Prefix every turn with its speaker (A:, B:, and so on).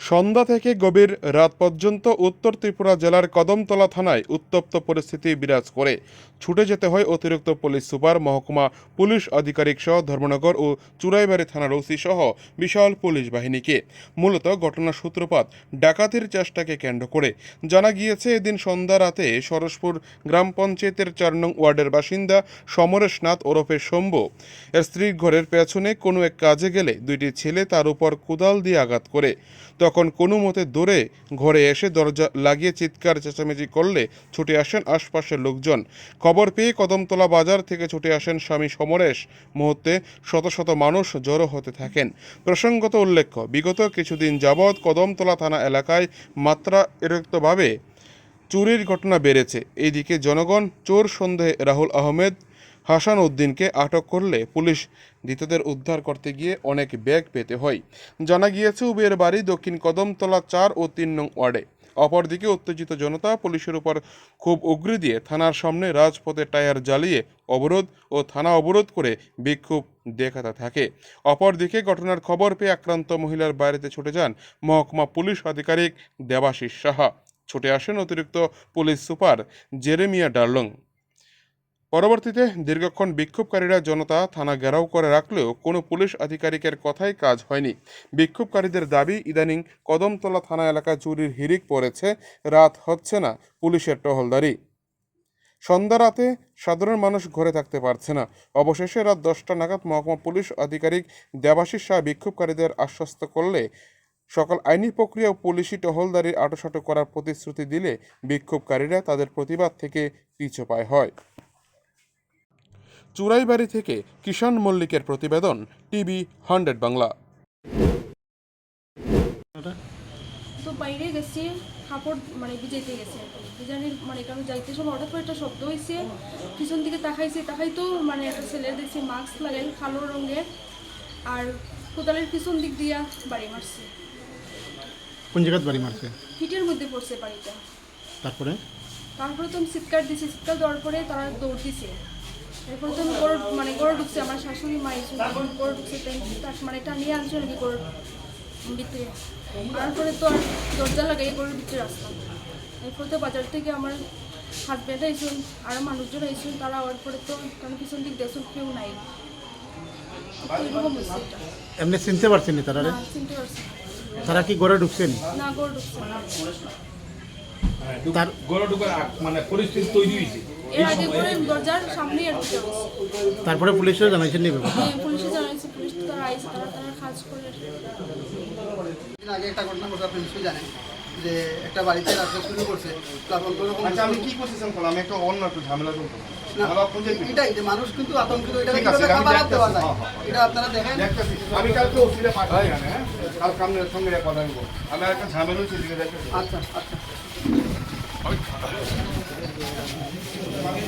A: সন্ধ্যা থেকে গভীর রাত পর্যন্ত উত্তর ত্রিপুরা জেলার কদমতলা থানায় উত্তপ্ত পরিস্থিতি বিরাজ করে। ছুটে যেতে হয় অতিরিক্ত পুলিশ সুপার, মহকুমা পুলিশ আধিকারিক সহ ধর্মনগর ও চুরাইবাড়ি থানার ওসি সহ বিশাল পুলিশ বাহিনীকে। মূলত ঘটনার সূত্রপাত ডাকাতির চেষ্টাকে কেন্দ্র করে। জানা গিয়েছে, এদিন সন্ধ্যা রাতে সরসপুর গ্রাম পঞ্চায়েতের চার নং ওয়ার্ডের বাসিন্দা সমরেশ নাথ ওরফে শম্ভু। এর স্ত্রীর ঘরের পেছনে কোনো এক কাজে গেলে দুইটি ছেলে তার উপর কোদাল দিয়ে আঘাত করে। তখন কোনো মতে দৌড়ে ঘরে এসে দরজা লাগিয়ে চিৎকার চেঁচামেচি করলে ছুটে আসেন আশপাশের লোকজন। খবর পেয়ে কদমতলা বাজার থেকে ছুটে আসেন স্বামী সমরেশ। মুহূর্তে শত শত মানুষ জড়ো হতে থাকেন। প্রসঙ্গত উল্লেখ্য, বিগত কিছুদিন যাবৎ কদমতলা থানা এলাকায় মাত্রা এরক্তভাবে চুরির ঘটনা বেড়েছে। এইদিকে জনগণ চোর সন্দেহে রাহুল আহমেদ হাসান উদ্দিনকে আটক করলে পুলিশ ধৃতদের উদ্ধার করতে গিয়ে অনেক ব্যাগ পেতে হয়। জানা গিয়েছে, উবের বাড়ি দক্ষিণ কদমতলা চার ও তিন নং ওয়ার্ডে। অপরদিকে উত্তেজিত জনতা পুলিশের উপর খুব উগরি দিয়ে থানার সামনে রাজপথে টায়ার জ্বালিয়ে অবরোধ ও থানা অবরোধ করে বিক্ষোভ দেখাতে থাকে। অপরদিকে ঘটনার খবর পেয়ে আক্রান্ত মহিলার বাড়িতে ছুটে যান মহকুমা পুলিশ আধিকারিক দেবাশিস সাহা। ছুটে আসেন অতিরিক্ত পুলিশ সুপার জেরেমিয়া ডার্লং। পরবর্তীতে দীর্ঘক্ষণ বিক্ষোভকারীরা জনতা থানা ঘেরাও করে রাখলেও কোনো পুলিশ আধিকারিকের কথাই কাজ হয়নি। বিক্ষোভকারীদের দাবি, ইদানিং কদমতলা থানা এলাকায় চুরির হিরিক পড়েছে, রাত হচ্ছে না, পুলিশের টহলদারি। সন্ধ্যা রাতে সাধারণ মানুষ ঘরে থাকতে পারছে না। অবশেষে রাত দশটা নাগাদ মহকুমা পুলিশ আধিকারিক দেবাশিস শাহ বিক্ষোভকারীদের আশ্বস্ত করলে সকল আইনি প্রক্রিয়া ও পুলিশি টহলদারি আটোসাটো করার প্রতিশ্রুতি দিলে বিক্ষোভকারীরা তাদের প্রতিবাদ থেকে পিছুপায় হয়। চুরাইবাড়ি থেকে কিষাণ মল্লিকের প্রতিবেদন টিভি হান্ড্রেড বাংলা।
B: তো বাইরে গেছি কাপড় মানে ভিজাইতে গেছে ভিজানির মানে কারণ যাইতে সময় হঠাৎ করে একটা শব্দ হয়েছে পিছন দিকে তাকাইছে তাকাই তো মানে একটা ছেলে দেখছি মাস্ক লাগাই কালো রঙের আর কোদালের পিছন দিক দিয়া বাড়ি মারছে।
C: কোন জায়গায় বাড়ি মারছে?
B: ফিটের মধ্যে পড়ছে বাড়িটা।
C: তারপরে?
B: তারপরে তো আমি চিৎকার দিছি চিৎকার দেওয়ার পরে তারা দৌড় দিছে। এরপরে তো আমি গড় মানে গড়ে ঢুকছে আমার শাশুড়ি মা এসে গড়ে ঢুকছে তার মানে টানিয়ে আনছে নাকি গড় ভিতরে তারপরে তো আর দরজা লাগাই গড়ের ভিতরে আসলাম এরপরে তো বাজার থেকে আমার হাজব্যান্ড আইসুন আরও মানুষজন আইসুন তারা আওয়ার পরে তো কারণ পিছন দিক দেখুন কেউ নাই। এটা?
C: এমনি চিনতে পারছেন তারা
B: পারছি
C: তারা কি ঘরে ঢুকছেন
B: না? গড় ঢুকছে না।
C: তার
D: গড়ে ঢোকার মানে পরিস্থিতি তৈরি হয়েছে।
B: এর আগে করে দরজার সামনে আর
C: তারপরে পুলিশও জানাইছেন নি
B: হ্যাঁ, পুলিশে জানাইছে পুলিশ তো তারা তারা কাজ করে
E: আগে একটা ঘটনা ঘটে আপনি নিশ্চয়ই জানেন যে একটা বাড়িতে রাস্তা শুরু করছে তারপর কোনো রকম
F: আচ্ছা আমি কি করতেছেন বল আমি একটা অন্য একটু ঝামেলা খুঁজে
E: এটাই যে মানুষ কিন্তু আতঙ্কিত এটা দেওয়া যায়। এটা আপনারা দেখেন।
F: আমি কালকে অফিসে পাঠাই হ্যাঁ। কালকে আপনার সঙ্গে কথা বলব। আমি একটা ঝামেলা হচ্ছে দিকে দেখতেছি
E: আচ্ছা আচ্ছা